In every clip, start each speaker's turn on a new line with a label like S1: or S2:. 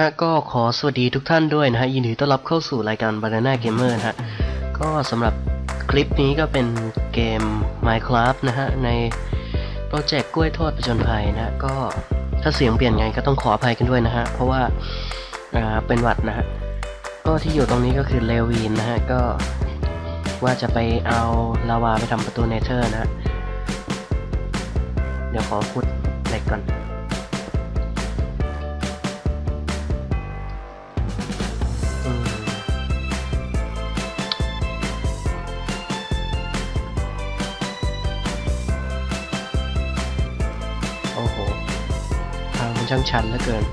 S1: ฮะก็ขอสวัสดีทุกท่านด้วยนะฮะยินดีต้อนรับเข้าสู่รายการ Banana Gamer นะฮะก็สำหรับคลิปนี้ก็เป็นเกม Minecraft นะฮะในโปรเจกต์กล้วยทอดประจนภัยนะฮะก็ถ้าเสียงเปลี่ยนไงก็ต้องขออภัยกันด้วยนะฮะเพราะว่าอ่าเป็นหวัดนะฮะก็ที่อยู่ตรงนี้ก็คือเลวีนนะฮะก็ว่าจะไปเอาลาวาไปทำประตูเนเธอร์นะฮะเดี๋ยวขอขุดเหล็กก่อน ช่างชันเหลือเกิน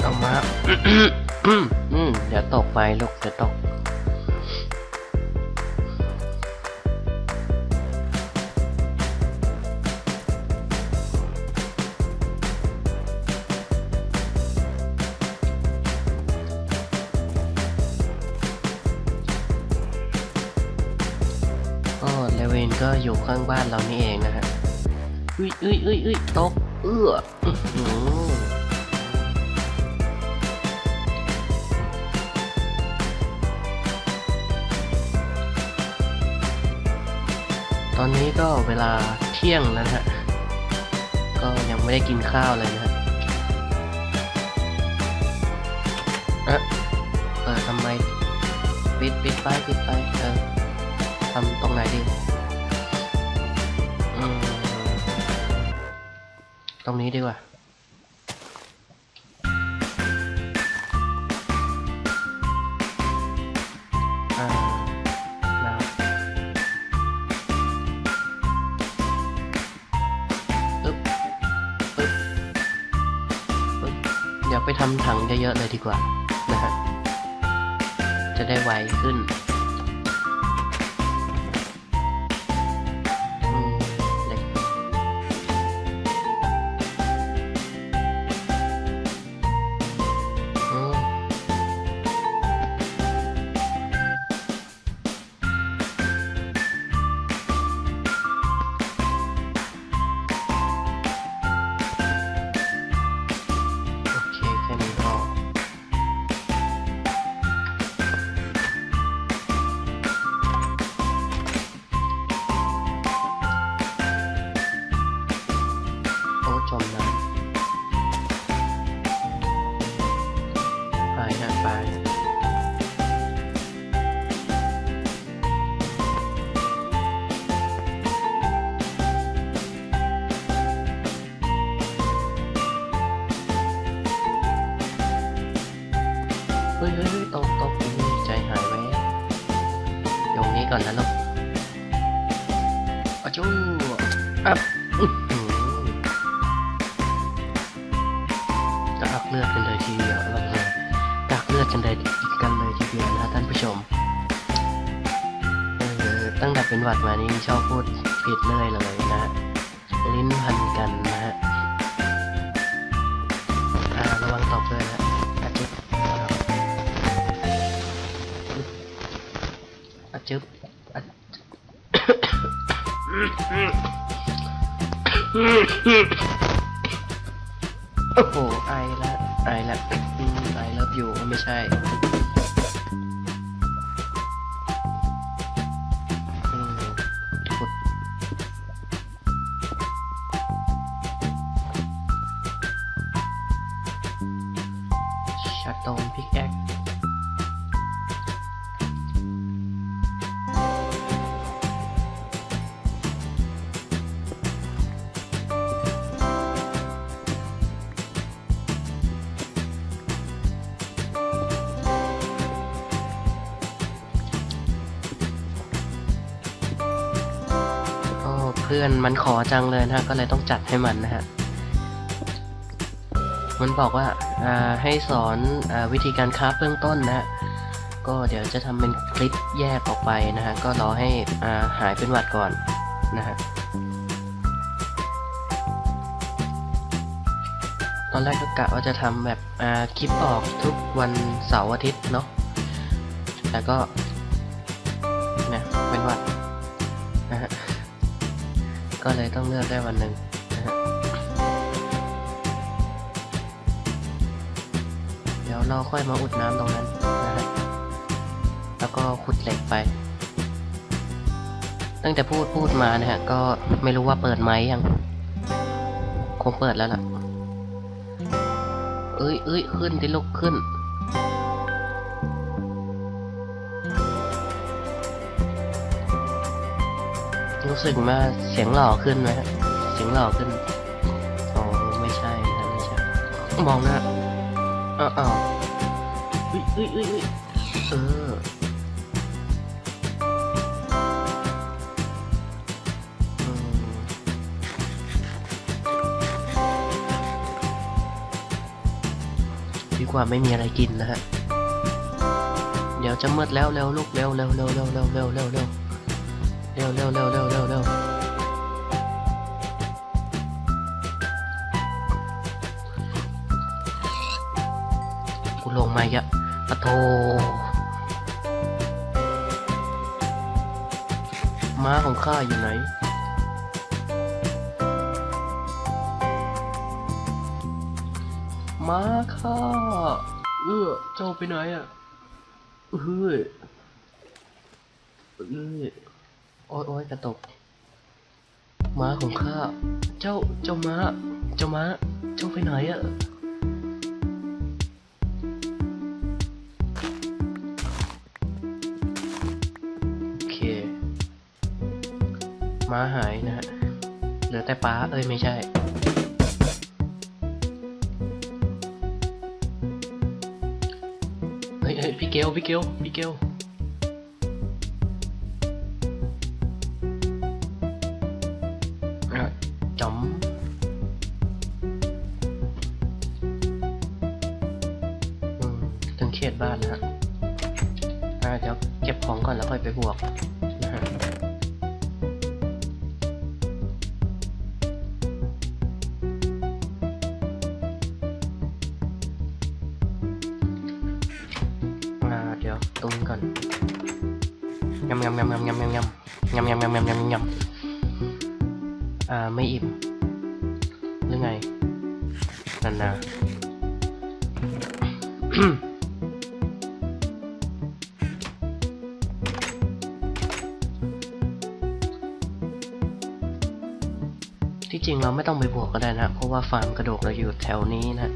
S1: เอามา อืมเดี๋ยวตกไปลูกเดี๋ยวตก อยู่ข้างบ้านเรานี่เองนะฮะอุ้ยอุ้ยอุ้ยอุ้ยตกเอื้อตอนนี้ก็เวลาเที่ยงแล้วฮะ ก็ยังไม่ได้กินข้าวเลยนะฮะเอะเออทำไมปิดปิดไปปิดไปเออทำตรงไหนดี รงนี้ดีกว่าเดี๋ยวไปทำถังเยอะๆเลยดีกว่านะฮะ จะได้ไวขึ้น อับอื้อหือกระอักเลือดกันเลยทีเดียวเราเลยตักเลือดกันเลยกันเลยทีเดียวนะท่านผู้ชมเออตั้งแต่เป็นหวัดมานี่ชอบพูดผิดเรื่อยเลยน โอ้โหไอละไอละไอละอยู่ไม่ใช่ พื่อนมันขอจังเลยนะฮะก็เลยต้องจัดให้มันนะฮะมันบอกว่าาให้สอนอวิธีการคราฟเบื้องต้นนะฮะก็เดี๋ยวจะทำเป็นคลิปแยกออกไปนะฮะก็รอให้อ่าหายเป็นหวัดก่อนนะฮะตอนแรกก็กะว่าจะทำแบบคลิปออกทุกวันเสาร์อาทิตย์เนาะแต่ก็ ก็เลยต้องเลือกได้วันหนึ่งนะฮะเดี๋ยวเราค่อยมาอุดน้ำตรงนั้นนะฮะแล้วก็ขุดเหล็กไป ตั้งแต่พูดพูดมานะฮะ ก็ไม่รู้ว่าเปิดไหมยังคงเปิดแล้วล่ะ เอ้ยเอ้ยขึ้นดิลุกขึ้น รู้สึกว่าเสียงหล่อขึ้นไหมฮะเสียงหล่อขึ้นอ๋อไม่ใช่นะไม่ใช่มองหน้าอ้าวอ้าวเอ้ยเอ้ยอ้ยเอ้ยเอออืมดีกว่าไม่มีอะไรกินนะฮะ เดี๋ยวจะมืดแล้วเร็วลูกเร็วเร็วเร็วเร็วเร็วเร็วเร็ว เร็วเร็วเร็วเร็วเร็วเร็วกูลงมาอีกอะปะโทม้าของข้าอยู่ไหนม้าข้า เอื้อเจ้าไปไหนอะเฮ้ยเอ้ย โอ้ยโอ้ยกระตกม้าของข้า เจ้า เจ้าม้า เจ้าม้า เจ้าไปไหนอะโอเค ม้าหายนะฮะ เหลือแต่ป้า เอ้ย ไม่ใช่เฮ้ยเฮ้ยพี่เกลพี่เกลพี่เกล ขตบ้านแล้วฮะเดี๋ยวเก็บของก่อนแล้วค่อยไปบวกนะฮะอ่าเดี๋ยวตุนก่อนยำยำยำยำยำยำยำยำยำยำยำยำยำอ่าไม่อิ่มหรือไงนันนา ที่จริงเราไม่ต้องไปบวกก็ได้นะ เพราะว่าฟาร์มกระดูกเราอยู่แถวนี้นะ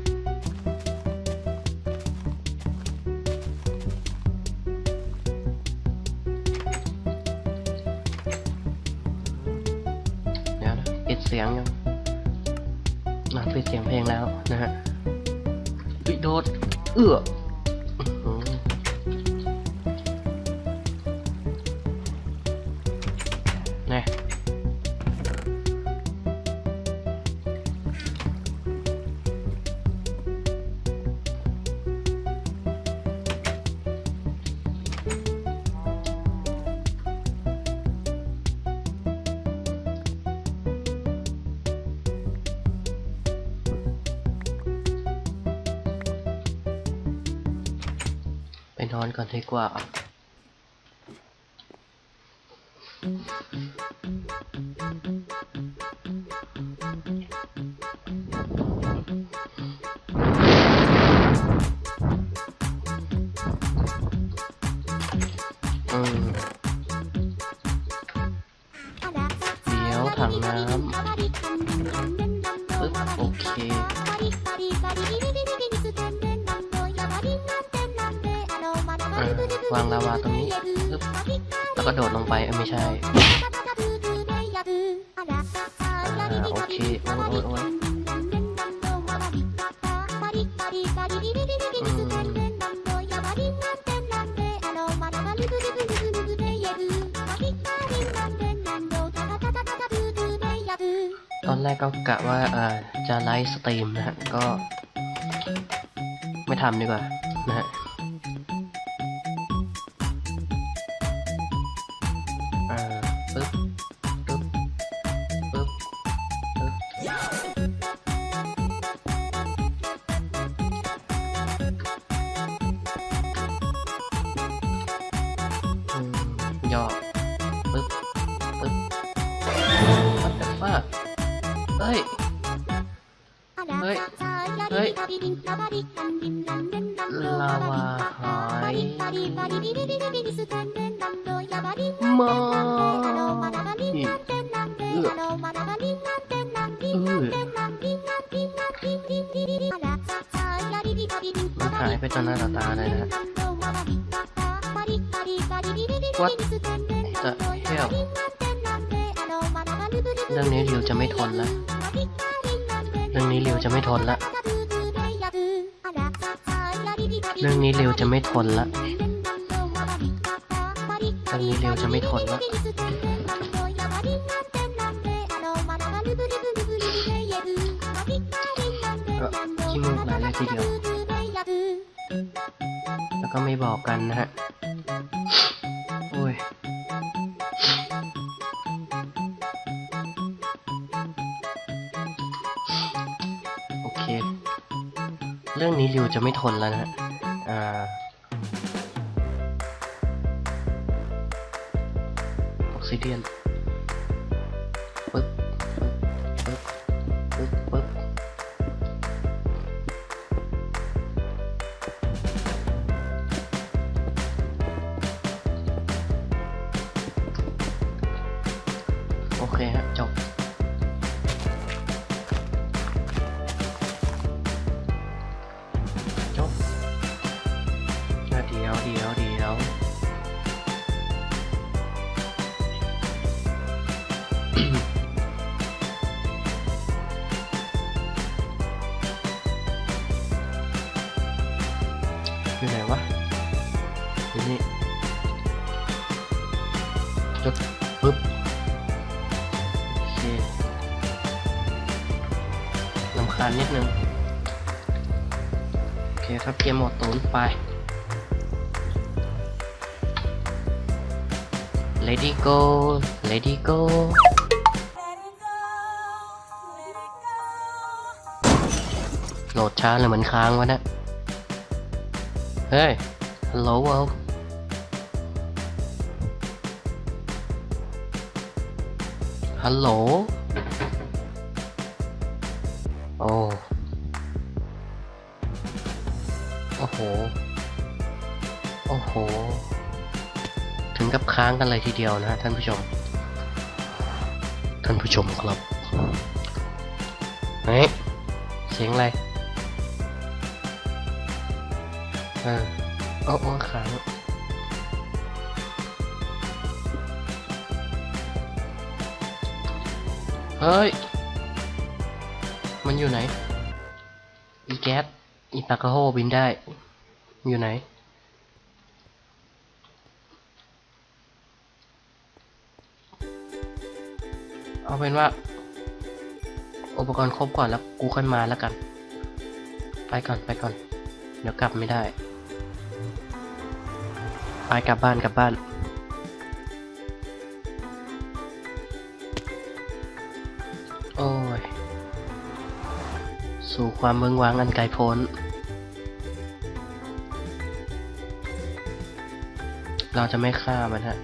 S1: อนก่อนดีกว่าอืมเดี๋ยวถังน้ำ วางลาวาตรงนี้ปึ๊บแล้วก็โดดลงไปเอ้ยไม่ใช่อ่าโอเคโอ้ยโอ้ยโอ้ยตอนแรกก็กะว่าอ่าจะไลฟ์สตรีมนะฮะ ก็ ไม่ทำดีกว่านะฮะ à, ปึ๊บปึ๊บปึ๊บปึ๊บอืมย่อปึ๊บปึ๊บ What the fuck เฮ้ย เฮ้ย เฮ้ยลาวาหาย มันหายไปต่อหน้าต่อตาเลยนะ What the hell เรื่องนี้ริวจะไม่ทนละเรื่องนี้ริวจะไม่ทนละเรื่องนี้ริวจะไม่ทนละเรื่องนี้ริวจะไม่ทนละ ก็ขี้มูกไหลเลยทีเดียว แล้วก็ไม่บอกกันนะฮะ โอ้ย โอเค เรื่องนี้ริวจะไม่ทนแล้วนะฮะ อ่าออกซิเดียนปึ๊บปึ๊บ อยู่ไหนวะอยู่นี่จดปึ๊บโอเคลำคาญนิดนึง โอเคครับเกมโหมดตูนไป Lady go Lady go โหลดช้าเลยเหมือนค้างวะเนะเฮ้ย ฮัลโหล world ฮัลโหล โอ้ โอ้โห โอ้โห ถึงกับค้างกันเลยทีเดียวนะฮะท่านผู้ชม ท่านผู้ชมครับ เฮ้ย เสียงอะไร ออโอ้โอ้ค้างเฮ้ย มันอยู่ไหน อีแก๊สอีปากกระโฮบินได้ อยู่ไหน เอาเป็นว่า อุปกรณ์ครบก่อนแล้วกูค่อยมาแล้วกัน ไปก่อนไปก่อน เดี๋ยวกลับไม่ได้ ไปกลับบ้านกลับบ้าน โอ้ย สู่ความเมืองวางอันไกลโพ้น เราจะไม่ฆ่ามันฮะ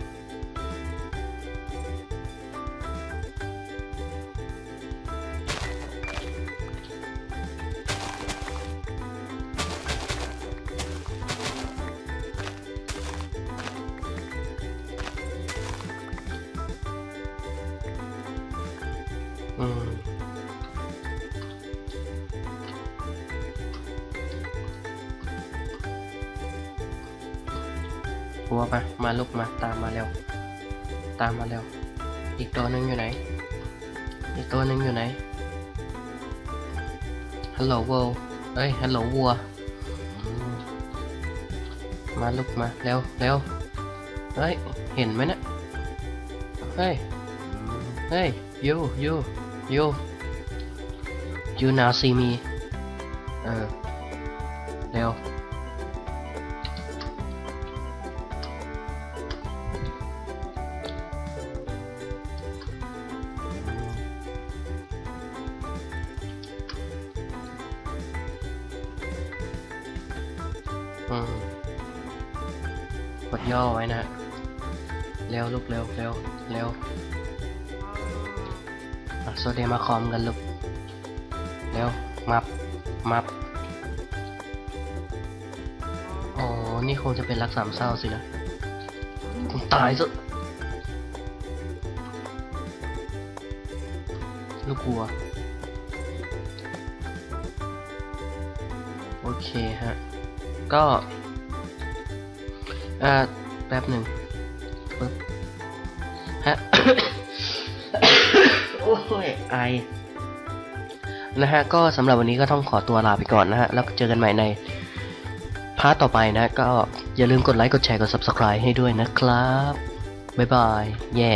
S1: หัวมามาลุกมาตามมาเร็ว ตามมาเร็ว อีกตัวหนึ่งอยู่ไหน อีกตัวหนึ่งอยู่ไหน ฮัลโหลวัวเอ้ย ฮัลโหลวัวมมาลุกมาเร็วเร็วเฮ้ย เห็นไหมนะเฮ้ย เฮ้ย you you you you now see me เออเร็ว อืมกดย่อไว้นะฮะเร็วลูกเร็วเร็วเร็วโซเดียมมาคอมกันลูก เร็ว มับ มับอ๋อนี่คงจะเป็นรักสามเศร้าสินะคุณตายซะลูกกลัว โอเคฮะ ก็อ่าแป๊บหนึ่งปึ๊บฮะโอ้ยไอนะฮะก็สำหรับวันนี้ก็ต้องขอตัวลาไปก่อนนะฮะ แล้วเจอกันใหม่ในพาร์ทต่อไปนะ ก็อย่าลืมกดไลค์ กดแชร์ กด Subscribe ให้ด้วยนะครับ บ๊ายบาย แย่